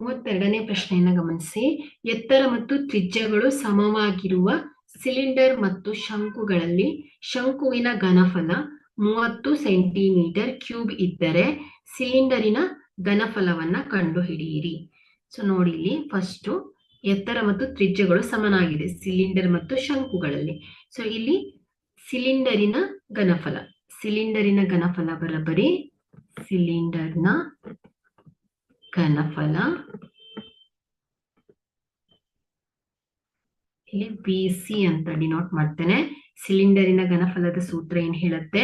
ಮೂವತ್ತೆರಡನೇ ಪ್ರಶ್ನೆಯನ್ನ ಗಮನಿಸಿ. ಎತ್ತರ ಮತ್ತು ತ್ರಿಜ್ಯಗಳು ಸಮವಾಗಿರುವ ಸಿಲಿಂಡರ್ ಮತ್ತು ಶಂಕುಗಳಲ್ಲಿ ಶಂಕುವಿನ ಘನಫಲ ಮೂವತ್ತು ಸೆಂಟಿಮೀಟರ್ ಕ್ಯೂಬ್ ಇದ್ದರೆ ಸಿಲಿಂಡರಿನ ಘನಫಲವನ್ನ ಕಂಡುಹಿಡಿಯಿರಿ. ಸೊ ನೋಡಿ ಇಲ್ಲಿ ಫಸ್ಟ್ ಎತ್ತರ ಮತ್ತು ತ್ರಿಜ್ಯಗಳು ಸಮನಾಗಿದೆ ಸಿಲಿಂಡರ್ ಮತ್ತು ಶಂಕುಗಳಲ್ಲಿ. ಸೊ ಇಲ್ಲಿ ಸಿಲಿಂಡರಿನ ಘನಫಲ ಸಿಲಿಂಡರಿನ ಘನಫಲ ಬರಬರಿ, ಸಿಲಿಂಡರ್ನ ಘನಫಲ ಇಲ್ಲಿ ಬಿ ಸಿ ಅಂತ ಡಿನೋಟ್ ಮಾಡ್ತೇನೆ. ಸಿಲಿಂಡರಿನ ಘನಫಲದ ಸೂತ್ರ ಏನ್ ಹೇಳುತ್ತೆ?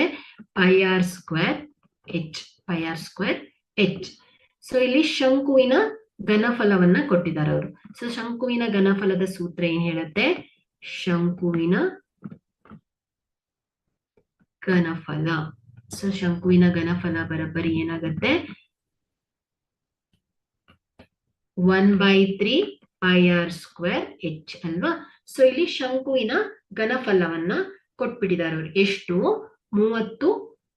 Pi r square h pi r square h so ಇಲ್ಲಿ ಶಂಕುವಿನ ಘನಫಲವನ್ನ ಕೊಟ್ಟಿದ್ದಾರೆ ಅವರು. ಸೊ ಶಂಕುವಿನ ಘನಫಲದ ಸೂತ್ರ ಏನ್ ಹೇಳುತ್ತೆ? ಶಂಕುವಿನ ಘನಫಲ. ಸೊ ಶಂಕುವಿನ ಘನಫಲ ಬರಬ್ಬರಿ ಏನಾಗುತ್ತೆ? One by three pi r square h ಅಲ್ವಾ? ಸೊ ಇಲ್ಲಿ ಶಂಕುವಿನ ಘನಫಲವನ್ನ ಕೊಟ್ಬಿಟ್ಟಿದ್ದಾರೆ ಅವರು. ಎಷ್ಟು? ಮೂವತ್ತು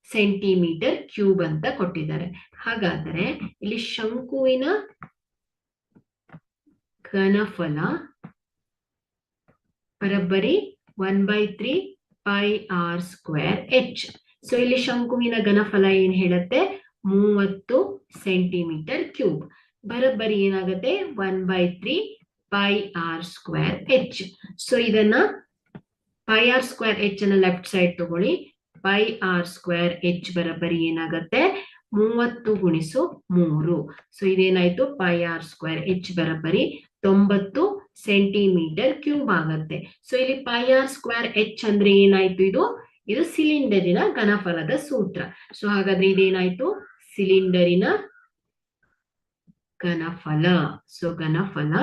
ಸೆಂಟಿಮೀಟರ್ ಕ್ಯೂಬ್ ಅಂತ ಕೊಟ್ಟಿದ್ದಾರೆ. ಹಾಗಾದರೆ ಇಲ್ಲಿ ಶಂಕುವಿನ ಘನಫಲ ಬರಬ್ಬರಿ one by three pi r square h so ಇಲ್ಲಿ ಶಂಕುವಿನ ಘನಫಲ ಏನ್ ಹೇಳುತ್ತೆ? ಮೂವತ್ತು ಸೆಂಟಿಮೀಟರ್ ಕ್ಯೂಬ್ ಬರಬ್ಬರಿ ಏನಾಗುತ್ತೆ? One by three pi r square h so ಇದನ್ನ ಪೈ ಆರ್ ಸ್ಕ್ವೇರ್ ಎಚ್ ಅನ್ನ ಲೆಫ್ಟ್ ಸೈಡ್ ತಗೊಳ್ಳಿ. ಪೈ ಆರ್ ಸ್ಕ್ವೇರ್ ಎಚ್ ಬರಬ್ಬರಿ ಏನಾಗುತ್ತೆ? ಮೂವತ್ತು ಗುಣಿಸು ಮೂರು. ಸೊ ಇದೇನಾಯ್ತು? ಪೈ ಆರ್ ಸ್ಕ್ವೇರ್ ಎಚ್ ಬರಬ್ಬರಿ ತೊಂಬತ್ತು ಸೆಂಟಿಮೀಟರ್ ಕ್ಯೂಬ್ ಆಗತ್ತೆ. ಸೊ ಇಲ್ಲಿ ಪೈ ಆರ್ ಸ್ಕ್ವೇರ್ ಎಚ್ ಅಂದ್ರೆ ಏನಾಯ್ತು ಇದು? ಇದು ಸಿಲಿಂಡರಿನ ಘನಫಲದ ಸೂತ್ರ. ಸೊ ಹಾಗಾದ್ರೆ ಇದೇನಾಯ್ತು? ಸಿಲಿಂಡರಿನ ಘನಫಲ. ಸೊ ಘನಫಲ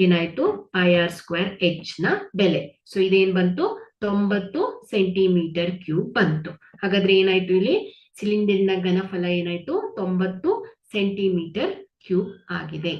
ಏನಾಯ್ತು? ಐ ಆರ್ ಸ್ಕ್ವೇರ್ ಎಚ್ನ ಬೆಲೆ. ಸೊ ಇದೇನ್ ಬಂತು? ತೊಂಬತ್ತು ಸೆಂಟಿಮೀಟರ್ ಕ್ಯೂಬ್ ಬಂತು. ಹಾಗಾದ್ರೆ ಏನಾಯ್ತು ಇಲ್ಲಿ? ಸಿಲಿಂಡರ್ನ ಘನಫಲ ಏನಾಯ್ತು? ತೊಂಬತ್ತು ಸೆಂಟಿಮೀಟರ್ ಕ್ಯೂಬ್ ಆಗಿದೆ.